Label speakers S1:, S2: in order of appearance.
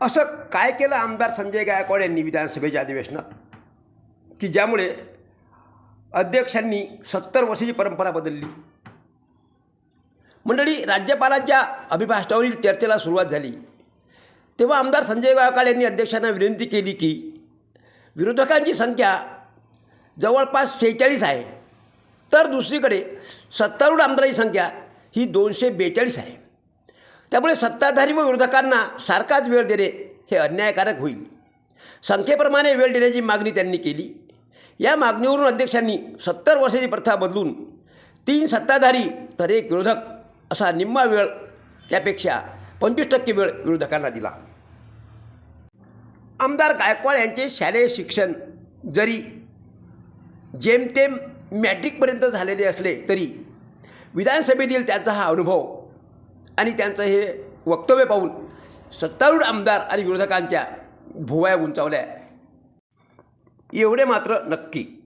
S1: असं काय केलं आमदार संजय गायकवाड यांनी विधानसभेच्या अधिवेशनात? की ज्यामुळे अध्यक्षांनी सत्तर वर्षाची परंपरा बदलली. मंडळी राज्यपालांच्या अभिभाषणावरील चर्चेला सुरुवात झाली. तेव्हा आमदार संजय गायकवाड यांनी अध्यक्षांना विनंती केली की विरोधकांची संख्या जवळपास सेहेचाळीस आहे. तर दुसरीकडे सत्तारूढ आमदारांची संख्या ही दोनशे बेचाळीस आहे. त्यामुळे सत्ताधारी व विरोधकांना सारखाच वेळ देणे हे अन्यायकारक होईल. संख्येप्रमाणे वेळ देण्याची मागणी त्यांनी केली. या मागणीवरून अध्यक्षांनी सत्तर वर्षाची प्रथा बदलून तीन सत्ताधारी तर एक विरोधक असा निम्मा वेळ त्यापेक्षा पंचवीस टक्के वेळ विरोधकांना दिला. आमदार गायकवाड यांचे शालेय शिक्षण जरी जेमतेम मॅट्रिकपर्यंत झालेले असले तरी विधानसभेतील त्यांचा हा अनुभव आणि त्यांचं हे वक्तव्य पाहून सत्तारूढ आमदार आणि विरोधकांच्या भुवया उंचावल्या. एवढे मात्र नक्की.